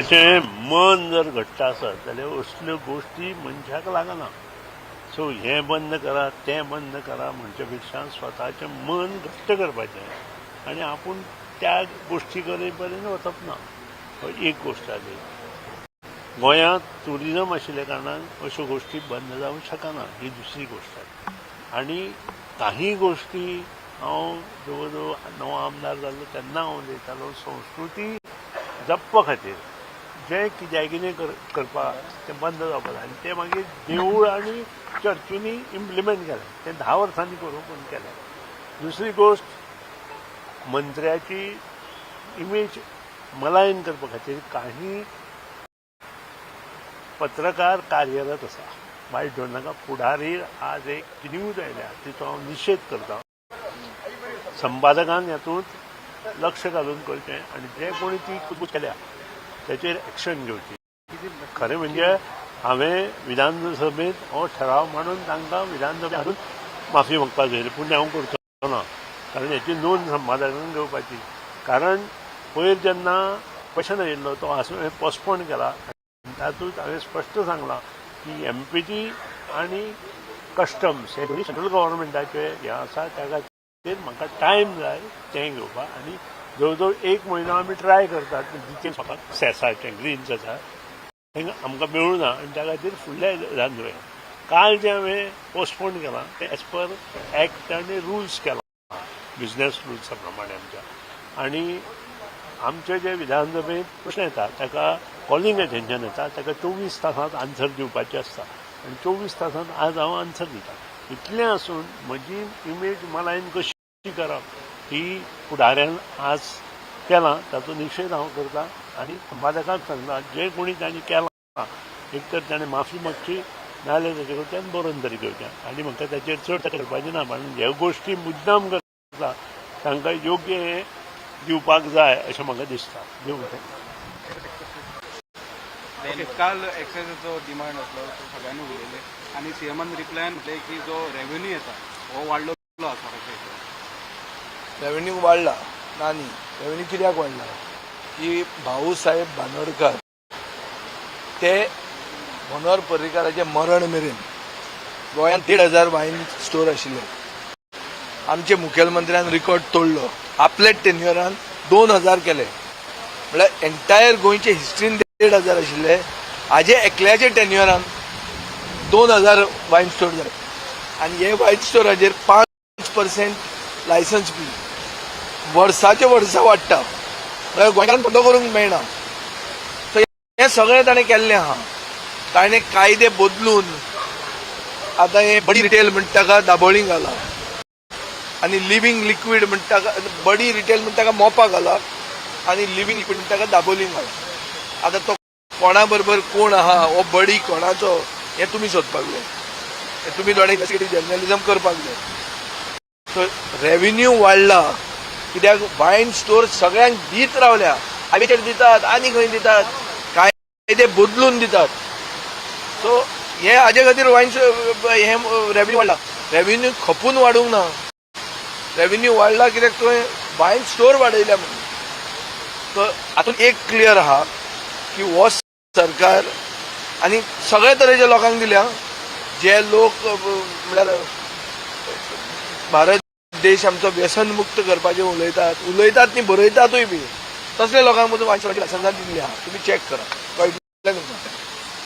मनशाचें मन जर घट्ट आसत जाल्यार असल्यो गोश्टी मनशाक लागना. सो हें बंद करा तें बंद करा म्हणचे पेक्षा स्वताचें मन घट्ट करपाचें. आनी आपूण त्या गोश्टी करे पर्यंत वचप ना. हो एक गोश्ट आली गोंयांत टुरिजम आशिल्ल्या कारणान अश्यो गोश्टी बंद जावंक शकना ही दुसरी गोश्ट आनी काही गोश्टी हांव जवळ जवळ नवो आमदार जाल्लो तेन्ना हांव उलयतालो संस्कृती जप्प खातीर. जें कित्याक कर करपाक तें बंद जावपाक जाय आनी तें मागीर देवूळ आनी चर्चींनी इम्प्लिमेंट केलें. तें धा वर्सांनी करूं पूण केलें. दुसरी गोश्ट मंत्र्याची इमेज मलायन करपा खातीर काही पत्रकार कार्यरत आसा. वायट धरून नाका फुडारी आज एक न्यूज आयल्या. तिचो हांव निशेध करता. संपादकान हातूंत लक्ष घालून करचें. आनी जे कोणी ती कुतूब केल्या त्याचेर एक्शन घेवची खरें म्हणजे हांवें विधानसभेत हो ठराव मांडून तांकां विधानसभेत हाडून माफी मागपाक जाय पूण हांव करचो हो ना. कारण हेची नोंद संपादकान घेवपाची कारण पयर जेन्ना क्वेश्चन आयिल्लो तो आसूं हांवें पोस्टपोन केला. तातूंत हांवें स्पश्ट सांगलां की एम पी टी आनी कस्टम्स हे दोन्ही सेंट्रल गव्हर्मेंटाचे हे आसा त्या खातीर म्हाका टायम जाय तें घेवपाक आनी जवळ जवळ एक म्हयनो आमी ट्राय करतात. डिटेल्स म्हाका सेसाचें ग्रीन्स आसा तें आमकां मेळूं ना आनी त्या खातीर फुडल्या हेजान जाय काल जें हांवें पोस्टपोन केलां तें एज पर एक्ट आनी रुल्स केला. बिझनेस रुल्सा प्रमाणे आमच्या. आनी आमचे जे विधानसभेत प्रश्न येता ताका कॉलिंग अटेन्शन येता ताका चोवीस तासांत आन्सर दिवपाचें आसता आनी चोवीस तासांत आज हांव आन्सर दिता. इतलें आसून म्हजी इमेज मलायन कशी करप ही फुडाऱ्यान आज केलां ताचो निशेध हांव करता आनी संपादकांक सांगता जे कोणी तांणी केलां एक तर ताणें माफी मागची नाजाल्यार ताचे कडच्यान बरोवन तरी घेवचें आनी म्हाका ताचेर चड करपाचें ना. कारण ह्यो गोश्टी मुद्दाम करता तांकां योग्य हें दिवपाक जाय अशें म्हाका दिसता देव काल एक्सायजाचो डिमांड आसलो तो सगळ्यांनी उलयले आनी सीएमान रिप्लायन म्हटलें की जो रेव्हेन्यू येता हो वाडलो आसा रेव्हेन्यू वाडला नानी रेव्हेन्यू कित्याक वाडला की भाऊ साहेब बांदोडकर ते मनोहर पर्रीकाराचे मरण मेरेन. गोंयांत देड हजार वायन स्टोर आशिल्ले आमचे मुखेलमंत्र्यान रिकॉर्ड तोडलो. आपले टेन्युअरान दोन हजार केले. म्हळ्यार एन्टायर गोंयचे हिस्ट्रीन देड हजार आशिल्ले हाजे एकल्याचे टेन्युअरान दोन हजार वायन स्टोर जाले आनी हे वायन स्टोराचेर पांच पर्सेंट लायसन्स फी वर्साचे वर्सा वाडटा म्हळ्यार म्हणजे गोंयकारांक धंदो करूंक मेळना सो हें सगळें ताणें केल्लें आहा ताणें कायदे बदलून आतां हें बडी रिटेल म्हणटा ताका दाबोळी घाला. आनी लिवींग लिक्वीड म्हणटा ताका बडी रिटेल म्हणटा ताका मोपा घाला. आनी लिवींग लिक्वीड म्हणटा ताका दाबोलींग घाला. आतां तो कोणा बरोबर कोण आहा हो बडी कोणाचो हें तुमी सोदपाक जाय हें तुमी थोडे जर्नलिजम करपाक जाय सो रेवेन्यू वाडला कित्याक वायन स्टोर सगळ्यांक दीत रावल्या. हायवेचेर दितात आनी खंय दितात. कायदे बदलून दितात. सो हे हाजे खातीर वायन हे रेवेन्यू वाडला रेवेन्यू खपून वाडूंक ना. रेवेन्यू वाडला कित्याक? थंय वायन स्टोर वाडयल्या म्हणून. हातूंत एक क्लियर आहा की हो सरकार आनी सगळे तरेच्या लोकांक दिल्या. जे लोक म्हळ्यार भारत देश आमचो व्यसन मुक्त करपाचें उलयतात. उलयतात न्ही बरयतातूय बी तसले लोकांक मदीं वाचपाची लायसन्सां दिल्ली आहा तुमी चॅक करा. कळटलें तुमकां